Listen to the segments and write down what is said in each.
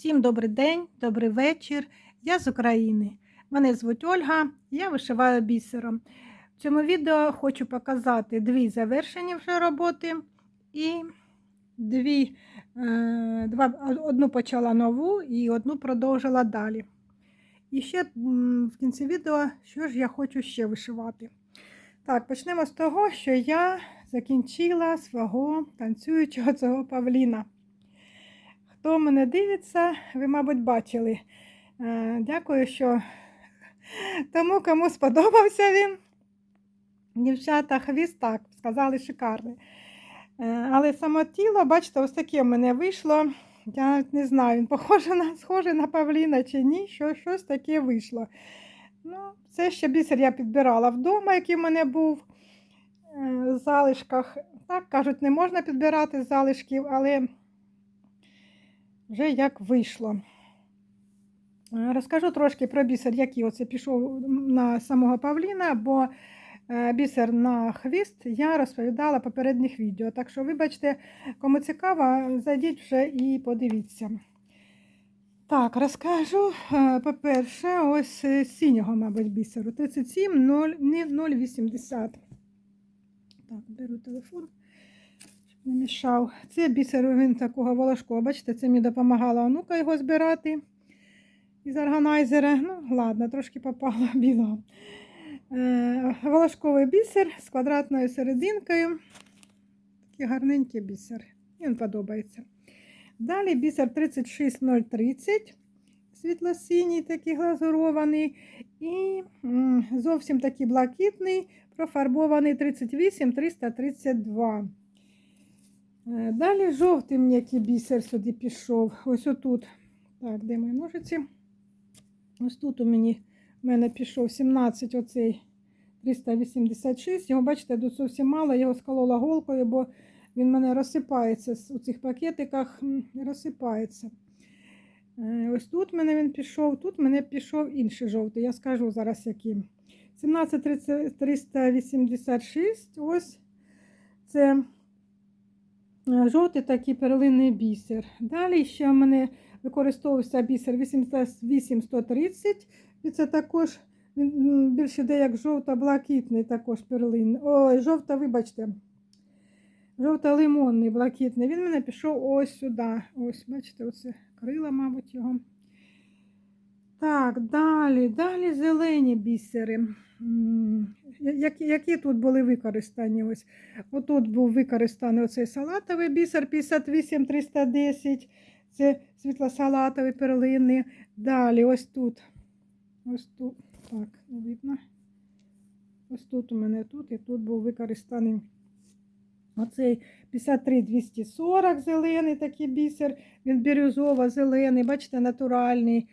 Всім добрий день, добрий вечір. Я з України. Мене звуть Ольга, я вишиваю бісером. В цьому відео хочу показати дві завершені вже роботи і дві, е, два, одну почала нову і одну продовжила далі. І ще в кінці відео, що ж я хочу ще вишивати. Так, почнемо з того, що я закінчила свого танцюючого цього павліна. Хто мене дивиться, ви, мабуть, бачили. Е, Дякую, що тому, кому сподобався він. Дівчата, хвіст так, сказали шикарний. Е, Але саме тіло, бачите, ось таке в мене вийшло. Я навіть не знаю, він похоже на, схоже на Павліна чи ні, що щось таке вийшло. Ну, Це ще бісер я підбирала вдома, який в мене був е, в залишках. Так, кажуть, не можна підбирати залишків, але вже як вийшло. Е, Розкажу трошки про бісер, який оце пішов на самого Павліна, бо е, бісер на хвіст я розповідала в попередніх відео. Так що, вибачте, кому цікаво, зайдіть вже і подивіться. Так, розкажу, е, по-перше, ось синього, мабуть, бісеру. 37 0, 080. Так, беру телефон не мішав. Це він такого волошкового. Бачите, це мені допомагала онука його збирати із органайзера. Ну, ладно, трошки попало білого. Е, волошковий бісер з квадратною серединкою. Такий гарненький бісер. Він подобається. Далі бісер 36030, світло-синій, такий глазурований. І зовсім такий блакитний, профарбований 38332. Е, Далі жовтий м'який бісер сюди пішов. Ось отут. Так, де мої ножиці? Ось тут у мені, в мене пішов 17 оцей 386. Його, бачите, тут зовсім мало, я його сколола голкою, бо він в мене розсипається у цих пакетиках, розсипається. Е, Ось тут мене він пішов, тут мене пішов інший жовтий. Я скажу зараз який. 17 386. Ось це. Е, Жовтий такий перлинний бісер. Далі ще в мене використовувався бісер 8130. І це також він більше де як жовто-блакитний також перлин. Ой, жовто, вибачте. Жовто-лимонний, блакитний. Він мене пішов ось сюди. Ось, бачите, оце крила, мабуть, його. Так, далі, далі зелені бісери. Які, які тут були використані? Ось Отут був використаний оцей салатовий бісер 58310. Це світло-салатові перлини. Далі ось тут. Ось тут. Так, не видно. Ось тут у мене тут і тут був використаний оцей 53240 зелений такий бісер. Він бірюзово-зелений, бачите, натуральний.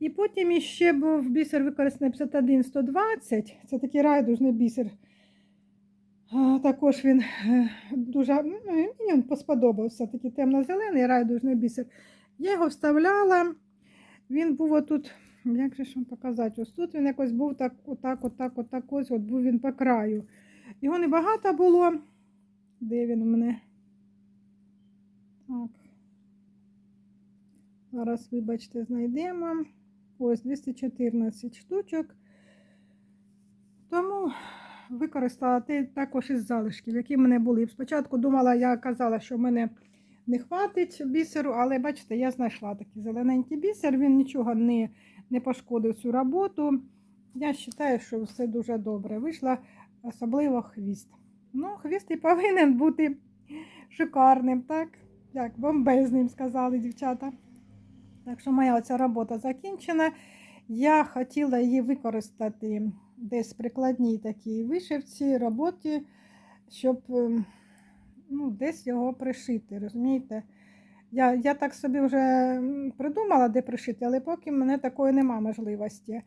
І потім іще був бісер використаний 51120. Це такий райдужний бісер. Також він е, дуже ну, мені він сподобався, такий темно-зелений райдужний бісер. Я його вставляла. Він був отут, як же ж вам показати, ось тут він якось був так, отак, отак, отак, ось от був він по краю. Його небагато було. Де він у мене? Так. Зараз, вибачте, знайдемо. Ось 214 штучок. Тому використала також із залишків, які в мене були. Спочатку думала, я казала, що в мене не хватить бісеру, але бачите, я знайшла такий зелененький бісер, він нічого не, не пошкодив цю роботу. Я вважаю, що все дуже добре. Вийшла особливо хвіст. Ну, хвіст і повинен бути шикарним, так? Як бомбезним, сказали дівчата. Так що моя оця робота закінчена. Я хотіла її використати десь в прикладній такій вишивці, роботі, щоб ем, ну, десь його пришити. розумієте? Я я так собі вже придумала, де пришити, але поки в мене такої нема можливості.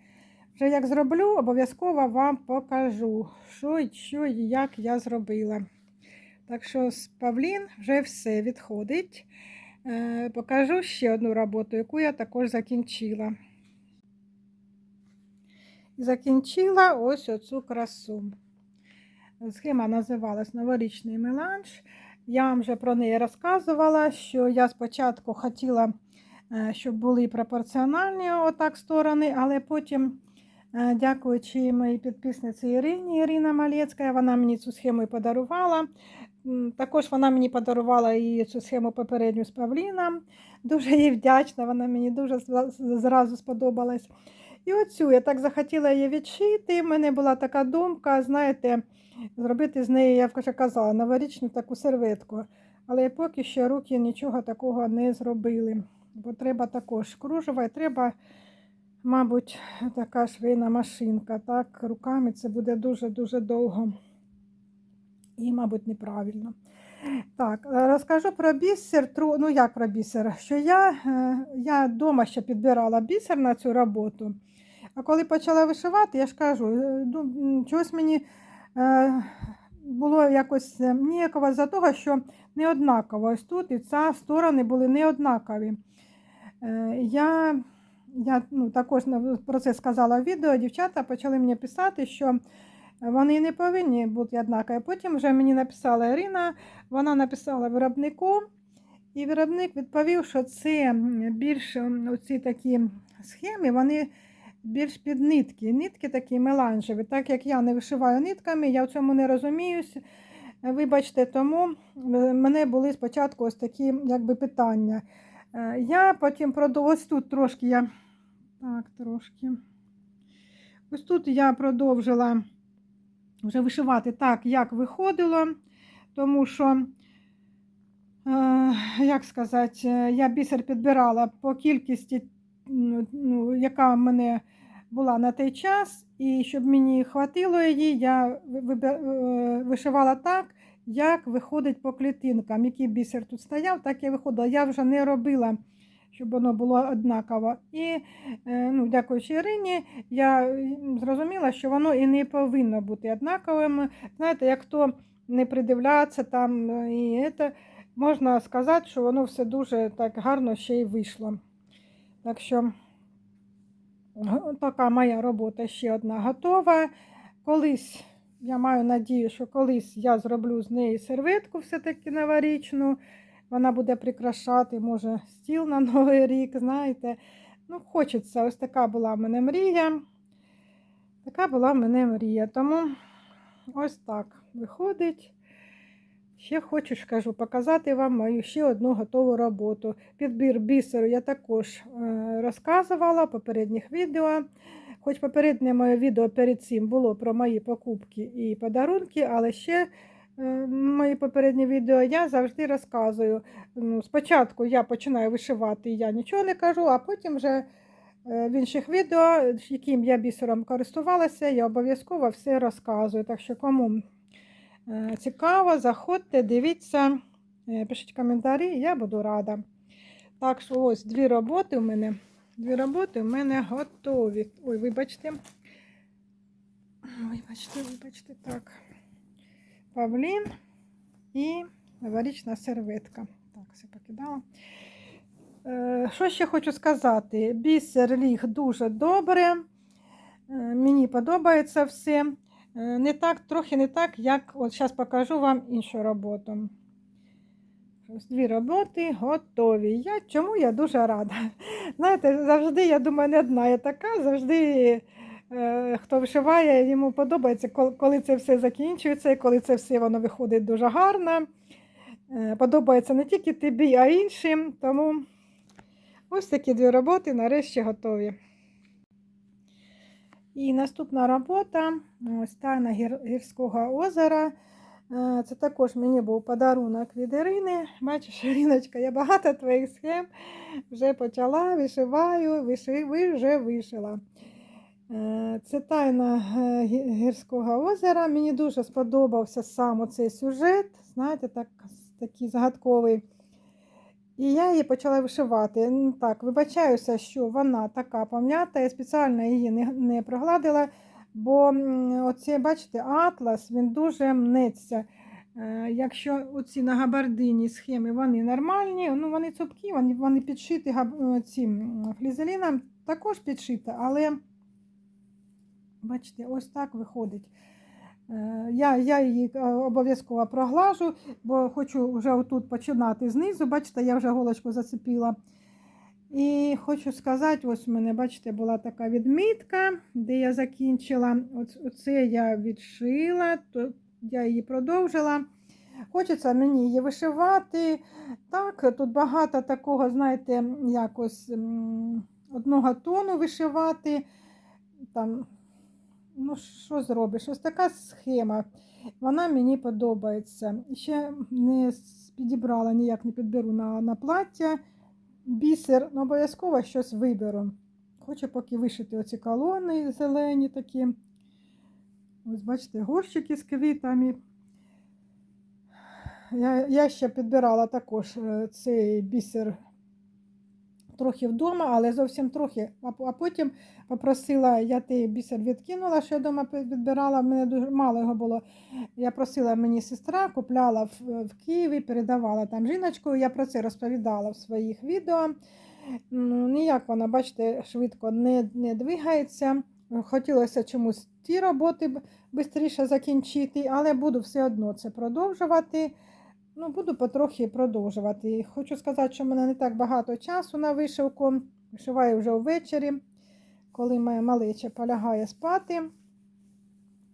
Вже як зроблю, обов'язково вам покажу, що, що і як я зробила. Так що з Павлін вже все відходить. Е, Покажу ще одну роботу, яку я також закінчила. Закінчила ось оцю красу. Схема називалась Новорічний меланж. Я вам вже про неї розказувала, що я спочатку хотіла е, щоб були пропорціональні отак сторони, але потім, е, дякуючи моїй підписниці Ірині, Ірина Малецька, вона мені цю схему і подарувала. Також вона мені подарувала і цю схему попередню з Павліна. Дуже їй вдячна, вона мені дуже зразу сподобалась. І оцю я так захотіла її відшити. У мене була така думка, знаєте, зробити з неї, я вже казала, новорічну таку серветку. Але поки що руки нічого такого не зробили. Бо треба також кружева треба, мабуть, така швейна машинка. Так, руками це буде дуже-дуже довго і, мабуть, неправильно. Так, е, розкажу про бісер. Ну, як про бісер? Що я, е, я вдома ще підбирала бісер на цю роботу. А коли почала вишивати, я ж кажу, е, ну, чогось мені було якось ніяково за того, що не однаково. Ось тут і ця сторони були не однакові. Е, я я ну, також про це сказала в відео. Дівчата почали мені писати, що вони не повинні бути однакові. Потім вже мені написала Ірина, вона написала виробнику, і виробник відповів, що це більш м, оці такі схеми, вони більш під нитки. Нитки такі меланжеві. Так як я не вишиваю нитками, я в цьому не розуміюсь. Вибачте, тому е, мене були спочатку ось такі якби, питання. Е, Я потім продовжила, ось тут трошки я. Так, трошки. Ось тут я продовжила вже вишивати так, як виходило, тому що, е, як сказати, я бісер підбирала по кількості, ну, ну, яка в мене була на той час, і щоб мені хватило її, я е, вишивала так, як виходить по клітинкам. Який бісер тут стояв, так і виходило. Я вже не робила, щоб воно було однаково. І, е, ну, дякуючи Ірині, я зрозуміла, що воно і не повинно бути однаковим. Знаєте, як хто не придивляться там, е, і це, можна сказати, що воно все дуже так гарно ще й вийшло. Так що така моя робота ще одна готова. Колись я маю надію, що колись я зроблю з неї серветку все-таки новорічну. Вона буде прикрашати, може, стіл на Новий рік, знаєте. Ну, хочеться, ось така була в мене мрія. Така була в мене мрія. Тому ось так виходить. Ще хочу ж кажу, показати вам мою ще одну готову роботу. Підбір бісеру я також е, розказувала в попередніх відео. Хоч попереднє моє відео перед цим було про мої покупки і подарунки, але ще мої попередні відео я завжди розказую. Ну, Спочатку я починаю вишивати, я нічого не кажу, а потім вже е, в інших відео, яким я бісером користувалася, я обов'язково все розказую. Так що кому е, цікаво, заходьте, дивіться, е, пишіть коментарі, я буду рада. Так що ось дві роботи у мене. Дві роботи у мене готові. Ой, вибачте. Вибачте, вибачте, так. Павлін і новорічна серветка. Так, все покидала. Е, Що ще хочу сказати? Бісер ліг дуже добре. Е, Мені подобається все. Е, Не так, трохи не так, як от зараз покажу вам іншу роботу. Дві роботи готові. Я, чому я дуже рада. Знаєте, завжди, я думаю, не одна я така, завжди хто вишиває, йому подобається, коли це все закінчується, і коли це все воно виходить дуже гарно. Е, подобається не тільки тобі, а іншим. Тому ось такі дві роботи нарешті готові. І наступна робота ось тайна гір, гірського озера. Е, Це також мені був подарунок від Ірини. Бачиш, Іриночка, я багато твоїх схем вже почала, вишиваю, виши, ви вже вишила. Е, Це тайна е, гірського озера. Мені дуже сподобався сам цей сюжет, знаєте, так, такий загадковий. І я її почала вишивати. Так, вибачаюся, що вона така пом'ята, я спеціально її не, не прогладила, бо оце, бачите, атлас він дуже мнеться. Е, Якщо оці на габардині схеми вони нормальні, ну вони цупкі, вони, вони підшиті цим флізеліном, також підшиті, але бачите, ось так виходить. Е, Я, я її е, обов'язково проглажу, бо хочу вже отут починати знизу. Бачите, я вже голочку зацепила. І хочу сказати, ось у мене, бачите, була така відмітка, де я закінчила. Оце я відшила, то я її продовжила. Хочеться мені її вишивати. Так, тут багато такого, знаєте, якось одного тону вишивати. Там, ну, що зробиш? Ось така схема. Вона мені подобається. Ще не підібрала, ніяк не підберу на, на плаття бісер, ну обов'язково щось виберу. Хочу поки вишити оці колони зелені такі. Ось бачите, горщики з квітами. Я, я ще підбирала також е, цей бісер трохи вдома, але зовсім трохи. А, потім попросила, я той бісер відкинула, що я вдома підбирала, в мене дуже мало його було. Я просила мені сестра, купляла в, в Києві, передавала там жіночкою. Я про це розповідала в своїх відео. Ну, ніяк вона, бачите, швидко не, не двигається. Хотілося чомусь ті роботи швидше закінчити, але буду все одно це продовжувати. Ну, буду потрохи продовжувати. Хочу сказати, що в мене не так багато часу на вишивку. Вишиваю вже ввечері, коли моя малеча полягає спати.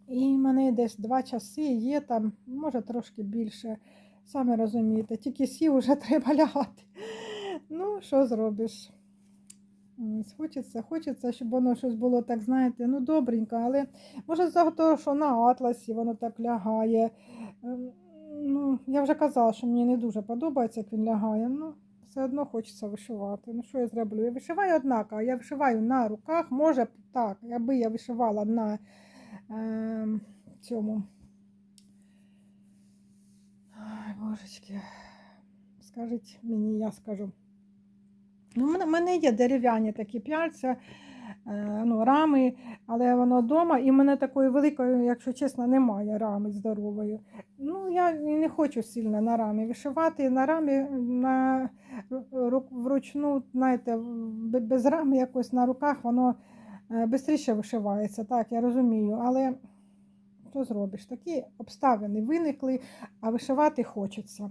І в мене десь два часи є там, може трошки більше. Саме розумієте, тільки сів вже треба лягати. Ну, що зробиш? Хочеться, хочеться, щоб воно щось було так, знаєте, ну добренько, але може за того, що на атласі воно так лягає. Ну, я вже казала, що мені не дуже подобається, як він лягає. Ну, все одно хочеться вишивати. Ну, що я зроблю? Я вишиваю однаково, я вишиваю на руках, може так, якби я вишивала на ем, цьому. Ай, божечки, скажіть мені, я скажу. Ну, в мене- є дерев'яні такі п'яльця, е, ну, рами, але воно вдома, і в мене такої великої, якщо чесно, немає рами здорової. Ну, я не хочу сильно на рамі вишивати. На рамі на вручну, знаєте, без рами якось на руках воно швидше вишивається, так, я розумію, але що зробиш? Такі обставини виникли, а вишивати хочеться.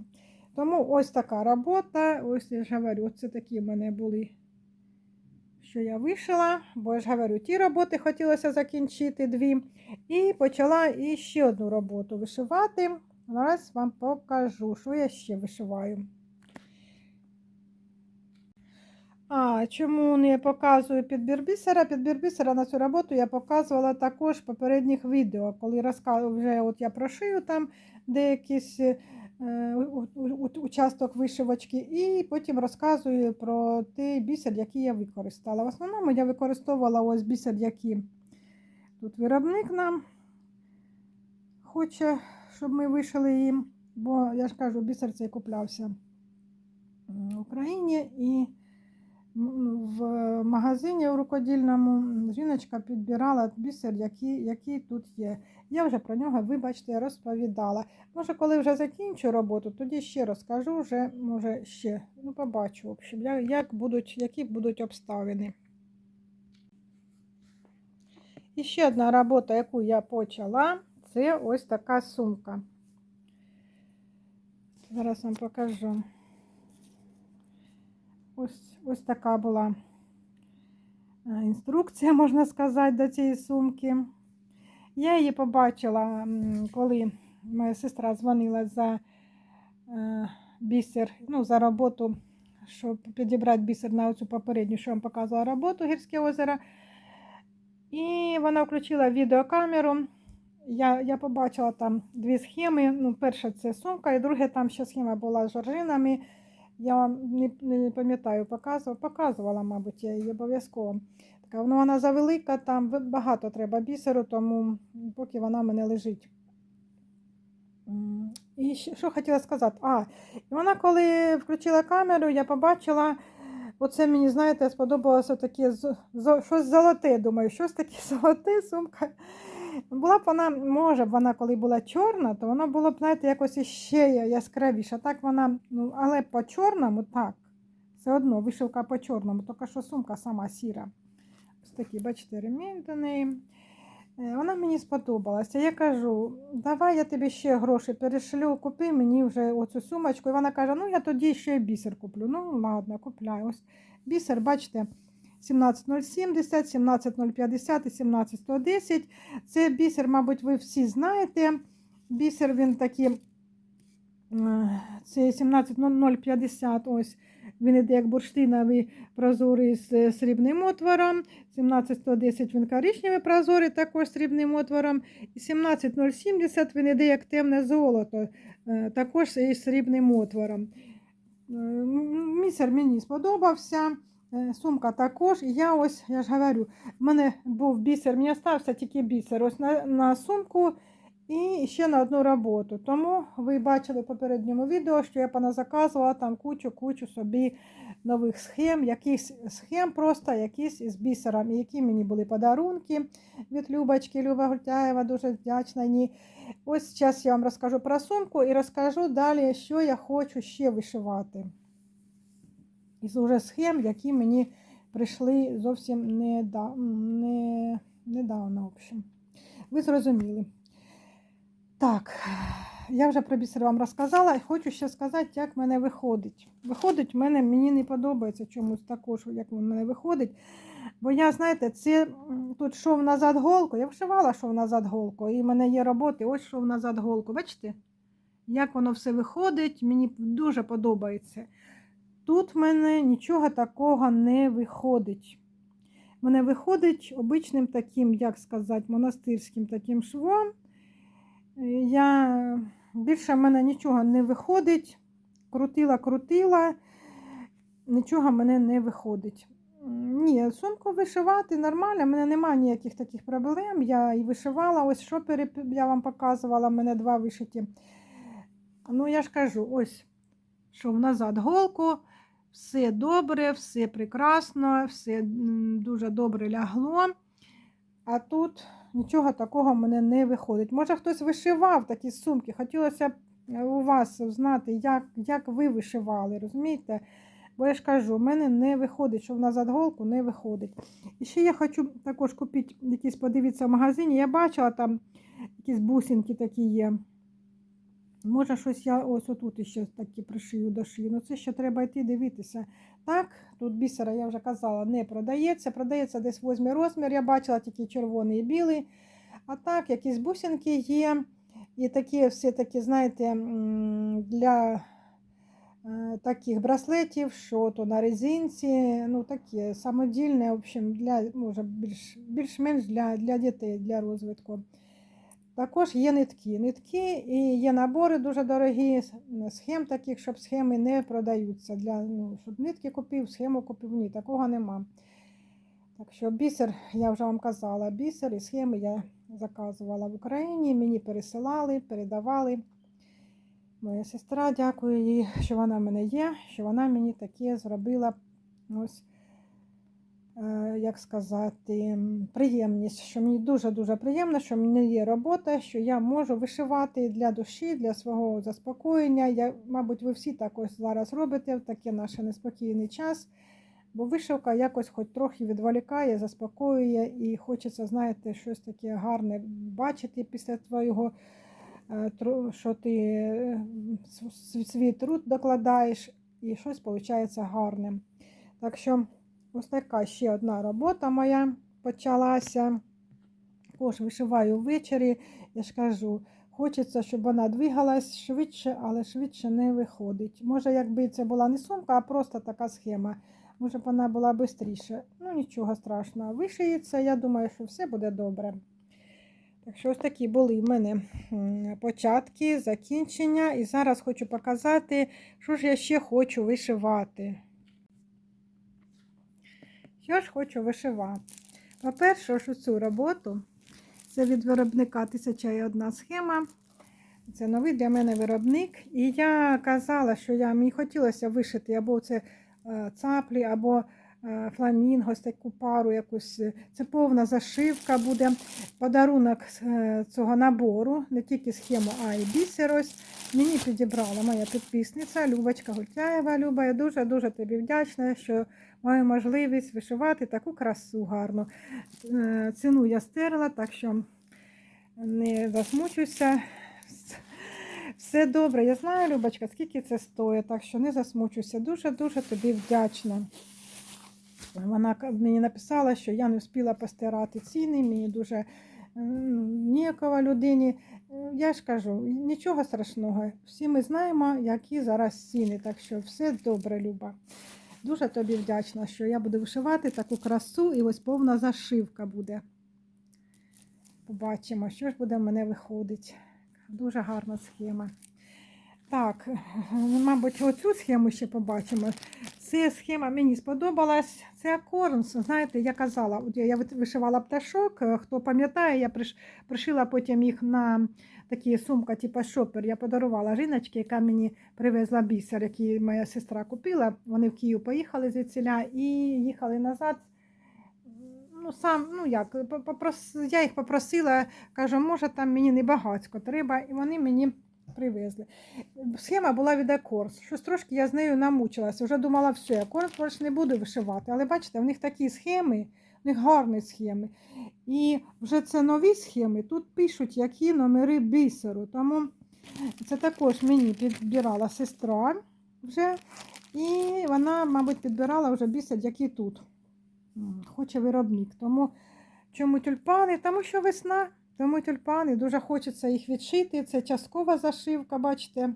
Тому ось така робота. Ось я ж говорю, це такі в мене були, що я вишила, бо я ж говорю, ті роботи хотілося закінчити дві. І почала іще одну роботу вишивати. Зараз вам покажу, що я ще вишиваю. А, чому не показую підбір бісера? Підбір бісера на цю роботу я показувала також в попередніх відео, коли розказую, вже от я прошию там у- участок вишивочки, і потім розказую про той бісер, який я використала. В основному я використовувала ось бісер, який тут виробник нам хоче, щоб ми вишили їм, бо я ж кажу, бісер цей куплявся в Україні і в магазині у рукодільному жіночка підбирала бісер, який, який тут є. Я вже про нього, вибачте, розповідала. Може, коли вже закінчу роботу, тоді ще розкажу, вже, може, ще. Ну, побачу, в общем, як будуть, які будуть обставини. І ще одна робота, яку я почала, це ось така сумка. Зараз вам покажу. Ось, ось така була е, інструкція, можна сказати, до цієї сумки. Я її побачила, коли моя сестра дзвонила за е, бісер, ну, за роботу, щоб підібрати бісер на цю попередню, що я вам показувала роботу Гірське озеро. І вона включила відеокамеру. Я, я побачила там дві схеми. Ну, перша це сумка, і друга там ще схема була з жоржинами. Я не, не пам'ятаю, показувала, показувала, мабуть, я її обов'язково. Така, ну, вона завелика, там багато треба бісеру, тому поки вона мене лежить. І що хотіла сказати? А, і вона, коли включила камеру, я побачила, оце мені, знаєте, сподобалося таке щось золоте. Думаю, щось таке золоте сумка. Була б вона, може б вона, коли була чорна, то вона була б, знаєте, якось іще яскравіша. Так вона, ну, але по чорному так. Все одно вишивка по чорному, тільки що сумка сама сіра. Ось такі, бачите, ремінь до неї. Е, Вона мені сподобалася. Я кажу, давай я тобі ще гроші перешлю, купи мені вже оцю сумочку. І вона каже, ну я тоді ще бісер куплю. Ну, ладно, купляй. Ось бісер, бачите, 17070, 17050 і 17110. Це бісер, мабуть, ви всі знаєте. Бісер він такий, е, це 17050, ось він іде як бурштиновий прозорий з е, срібним отвором. 17110 він коричневий прозорий, також з срібним отвором. І 17070 він іде як темне золото, е, також із срібним отвором. Місер мені сподобався. Е, Сумка також. І я ось, я ж говорю, в мене був бісер, мені стався тільки бісер ось на, на сумку і ще на одну роботу. Тому ви бачили в попередньому відео, що я поназаказувала там кучу-кучу собі нових схем, якісь схем просто, якісь із бісером, які мені були подарунки від Любочки, Люба Гультяєва, дуже вдячна. їй. Ось зараз я вам розкажу про сумку і розкажу далі, що я хочу ще вишивати. Із уже схем, які мені прийшли зовсім неда- не, недавно. В общем. Ви зрозуміли. Так, я вже про бісер вам розказала і хочу ще сказати, як в мене виходить. Виходить, в мене мені не подобається чомусь також, як в мене виходить. Бо я, знаєте, це тут шов назад голку. Я вшивала шов назад голку, і в мене є роботи, ось шов назад голку. Бачите? Як воно все виходить, мені дуже подобається. Тут в мене нічого такого не виходить. Мене виходить обичним таким, як сказати, монастирським таким швом. Я більше в мене нічого не виходить. Крутила, крутила, нічого мене не виходить. Ні, сумку вишивати нормально, в мене немає ніяких таких проблем. Я і вишивала, ось шопери я вам показувала, в мене два вишиті. Ну, я ж кажу, ось, що назад голку, все добре, все прекрасно, все дуже добре лягло. А тут нічого такого в мене не виходить. Може, хтось вишивав такі сумки. Хотілося б е, у вас знати, як, як ви вишивали, розумієте? Бо я ж кажу, в мене не виходить, що в назад голку не виходить. І ще я хочу також купити якісь, подивитися в магазині. Я бачила там якісь бусинки такі є. Може, щось я ось отут ще такі пришию дошию. Ну це ще треба йти дивитися. Так, тут бісера, я вже казала, не продається. Продається десь восьмий розмір. Я бачила тільки червоний і білий. А так, якісь бусинки є. І такі все такі, знаєте, для е, таких браслетів, що то на резинці, ну такі самодільне, в общем, для, може, більш, більш-менш для, для дітей, для розвитку. Також є нитки. Нитки і є набори дуже дорогі, схем таких, щоб схеми не продаються. Для, ну, щоб нитки купив, схему купив, ні, такого нема. Так що бісер, я вже вам казала, бісер і схеми я заказувала в Україні, мені пересилали, передавали. Моя сестра, дякую їй, що вона в мене є, що вона мені таке зробила ось, як сказати, приємність, що мені дуже-дуже приємно, що в мене є робота, що я можу вишивати для душі, для свого заспокоєння. Я, мабуть, ви всі так ось зараз робите в такий наш неспокійний час. Бо вишивка якось хоч трохи відволікає, заспокоює і хочеться, знаєте, щось таке гарне бачити після твого, е, що ти е, свій труд докладаєш і щось виходить гарним. Так що ось така ще одна робота моя почалася. Також вишиваю ввечері, я ж кажу, хочеться, щоб вона двигалась швидше, але швидше не виходить. Може, якби це була не сумка, а просто така схема. Може б вона була швидше. Ну, нічого страшного. Вишиється, я думаю, що все буде добре. Так що ось такі були в мене початки, закінчення. І зараз хочу показати, що ж я ще хочу вишивати. Що ж хочу вишивати? По-перше, ось цю роботу. Це від виробника 1001 схема. Це новий для мене виробник. І я казала, що я, мені хотілося вишити або це е, цаплі, або е, фламінго, ось таку пару якусь. Це повна зашивка буде. Подарунок е, цього набору, не тільки схему, а й бісер ось. Мені підібрала моя підписниця Любочка Гультяєва. Люба, я дуже-дуже тобі вдячна, що маю можливість вишивати таку красу гарну. Е, Ціну я стерла, так що не засмучуся. Все добре. Я знаю, Любочка, скільки це стоїть, так що не засмучуся. Дуже-дуже тобі вдячна. Вона мені написала, що я не встигла постирати ціни, мені дуже ніякова людині. Я ж кажу, нічого страшного. Всі ми знаємо, які зараз ціни. Так що все добре, Люба. Дуже тобі вдячна, що я буду вишивати таку красу і ось повна зашивка буде. Побачимо, що ж буде в мене виходить. Дуже гарна схема. Так, мабуть, оцю схему ще побачимо. Ця схема мені сподобалась. Це корнс. Знаєте, я казала, от я вишивала пташок. е, Хто пам'ятає, я приш- пришила потім їх на такі сумка, типу шопер. Я подарувала жіночці, яка мені привезла бісер, який моя сестра купила. Вони в Київ поїхали звідсіля і їхали назад. Ну, сам, ну як, попрос... я їх попросила, кажу, може там мені не багатько треба, і вони мені привезли. Схема була від Акорс. Щось трошки я з нею намучилася. Вже думала, все, Акорс більше не буду вишивати. Але бачите, в них такі схеми, в них гарні схеми. І вже це нові схеми. Тут пишуть, які номери бісеру. Тому це також мені підбирала сестра вже. І вона, мабуть, підбирала вже бісер, який тут. Хоче виробник. Тому чому тюльпани? Тому що весна, тому тюльпани. Дуже хочеться їх відшити. Це часткова зашивка, бачите.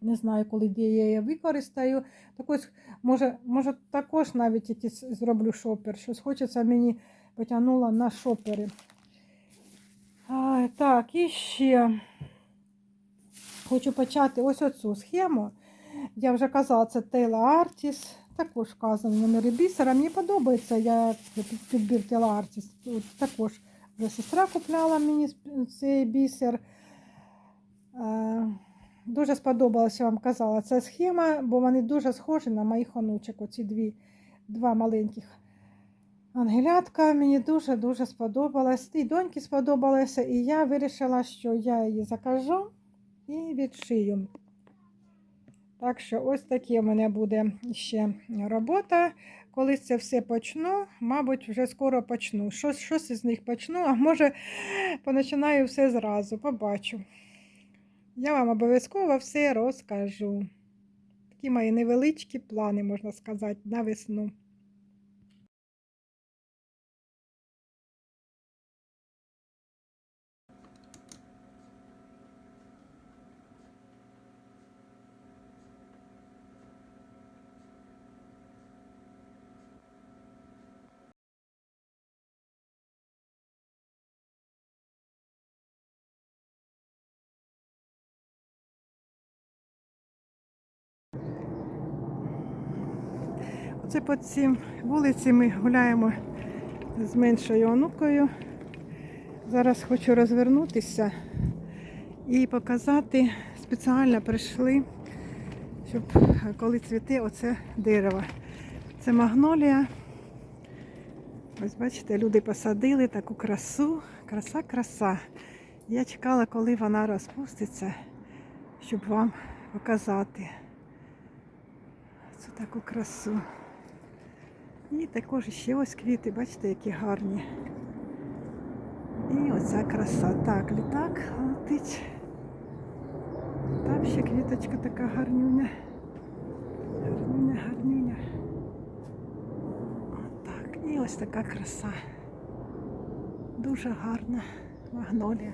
Не знаю, коли де я її використаю. Так ось, може, може, також навіть якийсь зроблю шопер. Щось хочеться мені потягнуло на шопери. А, так, і ще хочу почати ось оцю схему. Я вже казала, це Тейла Artis. Також вказані номери бісера. Мені подобається я підбір Тейла. Тут також вже сестра купляла мені цей бісер. Е, Дуже сподобалася, вам казала, ця схема, бо вони дуже схожі на моїх онучок. Оці дві, два маленьких ангелятка. Мені дуже-дуже сподобалась. І доньки сподобалося, і я вирішила, що я її закажу і відшию. Так що ось такі у мене буде ще робота. Коли це все почну, мабуть, вже скоро почну. Щось, щось із них почну, а може починаю все зразу, побачу. Я вам обов'язково все розкажу. Такі мої невеличкі плани, можна сказати, на весну. Оце по цій вулиці гуляємо з меншою онукою. Зараз хочу розвернутися і показати. Спеціально прийшли, щоб коли цвіте оце дерево. Це магнолія. Ось бачите, люди посадили таку красу, краса, краса. Я чекала, коли вона розпуститься, щоб вам показати цю таку красу. І також ще ось квіти, бачите, які гарні. І оця краса. Так, літак летить. Там ще квіточка така гарнюня. Гарнюня, гарнюня. Отак. І ось така краса. Дуже гарна магнолія.